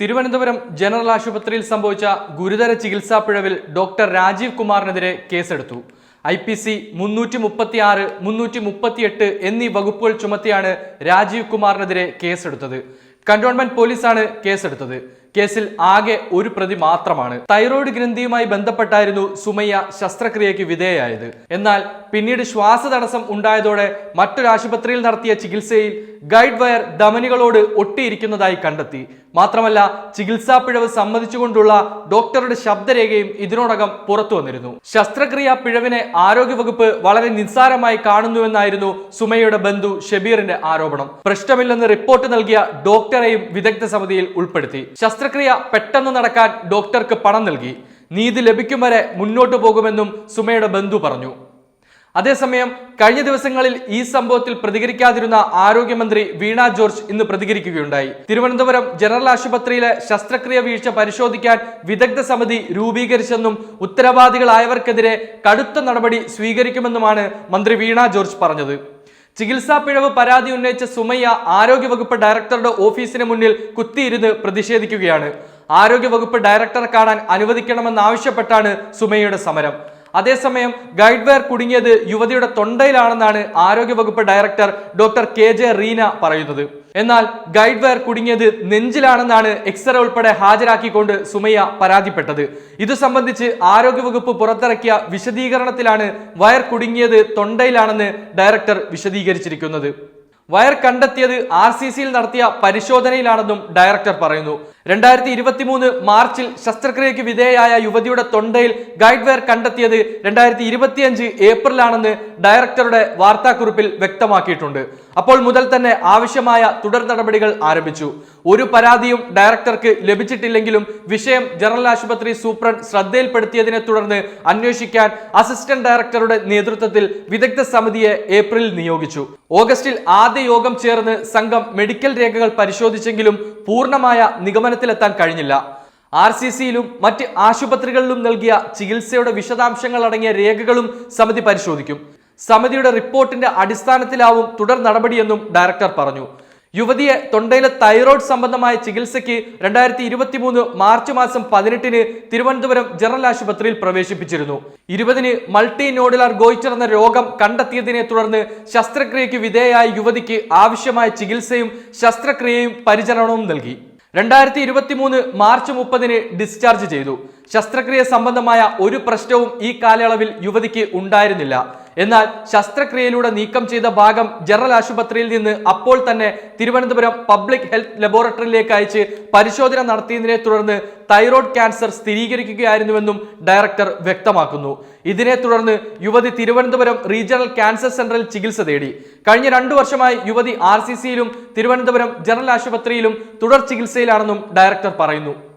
Thiruvananthapuram general ആശുപത്രിയിൽ സംഭവിച്ച ഗുരുതര ചികിത്സാ പിഴവിൽ ഡോക്ടർ രാജീവ് കുമാറിനെതിരെ കേസെടുത്തു. ഐ പി സി മുന്നൂറ്റി മുപ്പത്തി ആറ് മുന്നൂറ്റി മുപ്പത്തിയെട്ട് എന്നീ വകുപ്പുകൾ ചുമത്തിയാണ് രാജീവ് കുമാറിനെതിരെ കേസെടുത്തത്. കന്റോൺമെന്റ് പോലീസാണ് കേസെടുത്തത്. കേസിൽ ആകെ ഒരു പ്രതി മാത്രമാണ്. തൈറോയ്ഡ് ഗ്രന്ഥിയുമായി ബന്ധപ്പെട്ടായിരുന്നു സുമയ്യ ശസ്ത്രക്രിയയ്ക്ക് വിധേയായത് എന്നാൽ പിന്നീട് ശ്വാസതടസ്സം ഉണ്ടായതോടെ മറ്റൊരു ആശുപത്രിയിൽ നടത്തിയ ചികിത്സയിൽ ഗൈഡ് വയർ ധമനികളോട് ഒട്ടിയിരിക്കുന്നതായി കണ്ടെത്തി. മാത്രമല്ല ചികിത്സാ പിഴവ് സമ്മതിച്ചുകൊണ്ടുള്ള ഡോക്ടറുടെ ശബ്ദരേഖയും ഇതിനോടകം പുറത്തു വന്നിരുന്നു. ശസ്ത്രക്രിയാ പിഴവിനെ ആരോഗ്യവകുപ്പ് വളരെ നിസ്സാരമായി കാണുന്നുവെന്നായിരുന്നു സുമയ്യയുടെ ബന്ധു ഷബീറിന്റെ ആരോപണം. പ്രശ്നമില്ലെന്ന് റിപ്പോർട്ട് നൽകിയ ഡോക്ടറെയും വിദഗ്ധ സമിതിയിൽ ഉൾപ്പെടുത്തി. ശസ്ത്രക്രിയ പെട്ടെന്ന് നടക്കാൻ ഡോക്ടർക്ക് പണം നൽകി. നീതി ലഭിക്കും വരെ മുന്നോട്ടു പോകുമെന്നും സുമയുടെ ബന്ധു പറഞ്ഞു. അതേസമയം കഴിഞ്ഞ ദിവസങ്ങളിൽ ഈ സംഭവത്തിൽ പ്രതികരിക്കാതിരുന്ന ആരോഗ്യമന്ത്രി വീണ ജോർജ് ഇന്ന് പ്രതികരിക്കുകയുണ്ടായി. തിരുവനന്തപുരം ജനറൽ ആശുപത്രിയിലെ ശസ്ത്രക്രിയ വീഴ്ച പരിശോധിക്കാൻ വിദഗ്ധ സമിതി രൂപീകരിച്ചെന്നും ഉത്തരവാദികളായവർക്കെതിരെ കടുത്ത നടപടി സ്വീകരിക്കുമെന്നുമാണ് മന്ത്രി വീണ ജോർജ് പറഞ്ഞത്. ചികിത്സാ പിഴവ് പരാതി ഉന്നയിച്ച സുമയ്യ ആരോഗ്യവകുപ്പ് ഡയറക്ടറുടെ ഓഫീസിന് മുന്നിൽ കുത്തിയിരുന്ന് പ്രതിഷേധിക്കുകയാണ്. ആരോഗ്യവകുപ്പ് ഡയറക്ടറെ കാണാൻ അനുവദിക്കണമെന്നാവശ്യപ്പെട്ടാണ് സുമയ്യയുടെ സമരം. അതേസമയം ഗൈഡ് വെയർ കുടുങ്ങിയത് യുവതിയുടെ തൊണ്ടയിലാണെന്നാണ് ആരോഗ്യവകുപ്പ് director doctor K J Reena പറയുന്നത്. എന്നാൽ ഗൈഡ് വെയർ കുടുങ്ങിയത് നെഞ്ചിലാണെന്നാണ് എക്സ്റേ ഉൾപ്പെടെ ഹാജരാക്കിക്കൊണ്ട് സുമയ്യ പരാതിപ്പെട്ടത്. ഇതു സംബന്ധിച്ച് ആരോഗ്യവകുപ്പ് പുറത്തിറക്കിയ വിശദീകരണത്തിലാണ് വയർ കുടുങ്ങിയത് തൊണ്ടയിലാണെന്ന് ഡയറക്ടർ വിശദീകരിച്ചിരിക്കുന്നത്. വയർ കണ്ടെത്തിയത് ആർ സി സിയിൽ നടത്തിയ പരിശോധനയിലാണെന്നും ഡയറക്ടർ പറയുന്നു. രണ്ടായിരത്തി ഇരുപത്തി മൂന്ന് മാർച്ചിൽ ശസ്ത്രക്രിയയ്ക്ക് വിധേയയായ യുവതിയുടെ തൊണ്ടയിൽ ഗൈഡ് വയർ കണ്ടെത്തിയത് രണ്ടായിരത്തി ഇരുപത്തിയഞ്ച് ഏപ്രിലാണെന്ന് ഡയറക്ടറുടെ വാർത്താക്കുറിപ്പിൽ വ്യക്തമാക്കിയിട്ടുണ്ട്. അപ്പോൾ മുതൽ തന്നെ ആവശ്യമായ തുടർ നടപടികൾ ആരംഭിച്ചു. ഒരു പരാതിയും ഡയറക്ടർക്ക് ലഭിച്ചിട്ടില്ലെങ്കിലും വിഷയം ജനറൽ ആശുപത്രി സൂപ്രണ്ട് ശ്രദ്ധയിൽപ്പെടുത്തിയതിനെ തുടർന്ന് അന്വേഷിക്കാൻ അസിസ്റ്റന്റ് ഡയറക്ടറുടെ നേതൃത്വത്തിൽ വിദഗ്ധ സമിതിയെ ഏപ്രിലിൽ നിയോഗിച്ചു. ഓഗസ്റ്റിൽ ആദ്യ യോഗം ചേർന്ന് സംഘം മെഡിക്കൽ രേഖകൾ പരിശോധിച്ചെങ്കിലും പൂർണമായ നിഗമനത്തിലെത്താൻ കഴിഞ്ഞില്ല. ആർ സി സിയിലും മറ്റ് ആശുപത്രികളിലും നൽകിയ ചികിത്സയുടെ വിശദാംശങ്ങൾ അടങ്ങിയ രേഖകളും സമിതി പരിശോധിക്കും. സമിതിയുടെ റിപ്പോർട്ടിന്റെ അടിസ്ഥാനത്തിലാവും തുടർ നടപടിയെന്നും ഡയറക്ടർ പറഞ്ഞു. യുവതിയെ തൊണ്ടയിലെ തൈറോയ്ഡ് സംബന്ധമായ ചികിത്സയ്ക്ക് രണ്ടായിരത്തി ഇരുപത്തി മൂന്ന് മാർച്ച് മാസം പതിനെട്ടിന് തിരുവനന്തപുരം ജനറൽ ആശുപത്രിയിൽ പ്രവേശിപ്പിച്ചിരുന്നു. ഇരുപതിന് മൾട്ടി നോഡുലാർ ഗോയിച്ചർ എന്ന രോഗം കണ്ടെത്തിയതിനെ തുടർന്ന് ശസ്ത്രക്രിയയ്ക്ക് വിധേയയായ യുവതിക്ക് ആവശ്യമായ ചികിത്സയും ശസ്ത്രക്രിയയും പരിചരണവും നൽകി. രണ്ടായിരത്തി ഇരുപത്തി മൂന്ന് മാർച്ച് മുപ്പതിന് ഡിസ്ചാർജ് ചെയ്തു. ശസ്ത്രക്രിയ സംബന്ധമായ ഒരു പ്രശ്നവും ഈ കാലയളവിൽ യുവതിക്ക് ഉണ്ടായിരുന്നില്ല. എന്നാൽ ശസ്ത്രക്രിയയിലൂടെ നീക്കം ചെയ്ത ഭാഗം ജനറൽ ആശുപത്രിയിൽ നിന്ന് അപ്പോൾ തന്നെ തിരുവനന്തപുരം പബ്ലിക് ഹെൽത്ത് ലബോറട്ടറിയിലേക്ക് അയച്ച് പരിശോധന നടത്തിയതിനെ തുടർന്ന് തൈറോയ്ഡ് ക്യാൻസർ സ്ഥിരീകരിക്കുകയായിരുന്നുവെന്നും ഡയറക്ടർ വ്യക്തമാക്കുന്നു. ഇതിനെ തുടർന്ന് യുവതി തിരുവനന്തപുരം റീജിയണൽ ക്യാൻസർ സെന്ററിൽ ചികിത്സ തേടി. കഴിഞ്ഞ രണ്ടു വർഷമായി യുവതി ആർ തിരുവനന്തപുരം ജനറൽ ആശുപത്രിയിലും തുടർ ചികിത്സയിലാണെന്നും ഡയറക്ടർ പറയുന്നു.